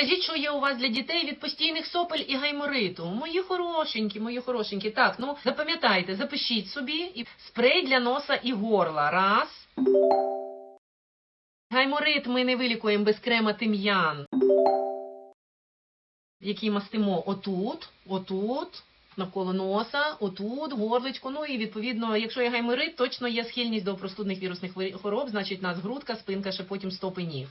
Скажіть, що є у вас для дітей від постійних сопель і гаймориту? Мої хорошенькі, мої хорошенькі. Так, ну запам'ятайте, запишіть собі і спрей для носа і горла. Раз. Гайморит ми не вилікуємо без крема тим'ян, який мастимо отут, отут, навколо носа, отут, горличко. Ну і відповідно, якщо є гайморит, точно є схильність до простудних вірусних хвороб, значить нас грудка, спинка, ще потім стопи ніг.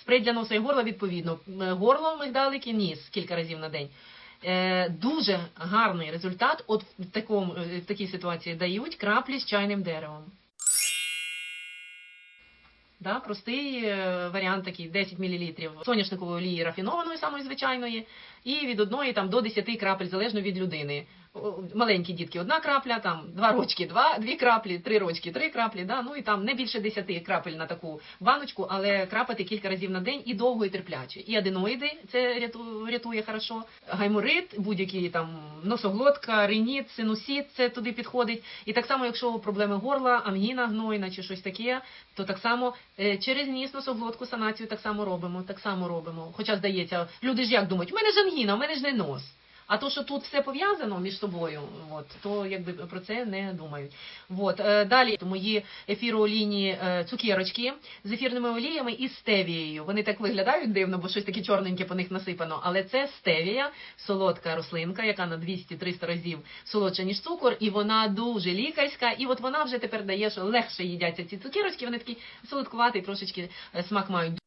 Спрей для носа і горла, відповідно, Е, горло, мигдалики, ніс кілька разів на день. Е, дуже гарний результат. От в такому е, в такій ситуації дають краплі з чайним деревом. Да, простий е, варіант такий 10 мл соняшникової олії рафінованої, самої звичайної, і від одної там до 10 крапель, залежно від людини. Маленькі дітки одна крапля, там два рочки, два, дві краплі, три рочки, три краплі, да, ну і там не більше 10 крапель на таку баночку, але крапати кілька разів на день і довго і терпляче. І аденоїди це рятує, рятує хорошо. Гайморит, будь-які там носоглотка, риніт, синусіт, це туди підходить. І так само, якщо проблеми горла, ангіна гнойна чи щось таке, то так само е, через ніс носоглотку санацію так само робимо. Так само робимо. Хоча здається, люди ж як думають, у мене ж ангіна, у мене ж не нос. А то, що тут все пов'язано між собою, от, то якби про це не думають. От, е, далі мої ефіроолійні е, цукерочки з ефірними оліями і стевією. Вони так виглядають дивно, бо щось таке чорненьке по них насипано. Але це стевія, солодка рослинка, яка на 200-300 разів солодша, ніж цукор, і вона дуже лікарська. І от вона вже тепер дає, що легше їдяться ці цукерочки, вони такі солодкуваті, трошечки е, смак мають.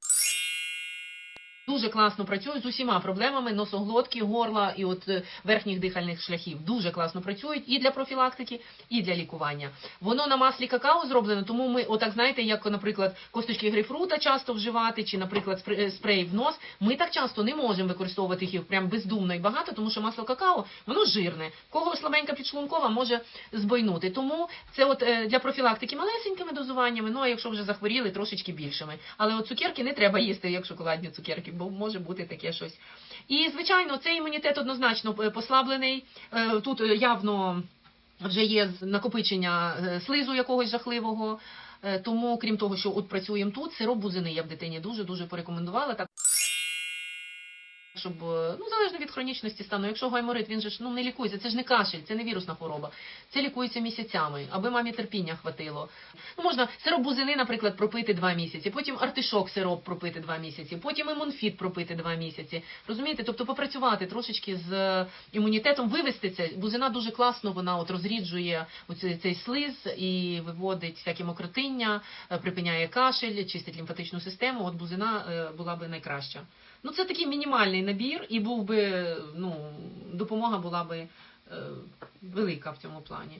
Дуже класно працюють з усіма проблемами носоглотки, горла і от е, верхніх дихальних шляхів. Дуже класно працюють і для профілактики, і для лікування. Воно на маслі какао зроблено, тому ми, отак знаєте, як, наприклад, косточки грейпфрута часто вживати, чи, наприклад, е, спрей в нос. Ми так часто не можемо використовувати їх прям бездумно і багато, тому що масло какао воно жирне. Кого слабенька підшлункова може збойнути. Тому це от е, для профілактики малесенькими дозуваннями. Ну а якщо вже захворіли, трошечки більшими. Але от цукерки не треба їсти, як шоколадні цукерки, бо може бути таке щось. І звичайно, цей імунітет однозначно е, послаблений. Е, Тут е, явно вже є накопичення слизу якогось жахливого. Тому, крім того, що от працюємо тут, сироп бузини я б дитині дуже дуже порекомендувала. Щоб е, ну залежно від хронічності стану. Якщо гайморит, він же ж ну не лікується, це ж не кашель, це не вірусна хвороба. Це лікується місяцями, аби мамі терпіння хватило. Ну можна сироп бузини, наприклад, пропити два місяці, потім артишок сироп пропити два місяці, потім імунфіт пропити два місяці. Розумієте? Тобто попрацювати трошечки з е, імунітетом, вивести це. Бузина дуже класно, вона от розріджує цей слиз і виводить всякі мокротиння, е, припиняє кашель, чистить лімфатичну систему. От бузина була би найкраща. Ну, це такий мінімальний набір, і був би, ну, допомога була би е, велика в цьому плані.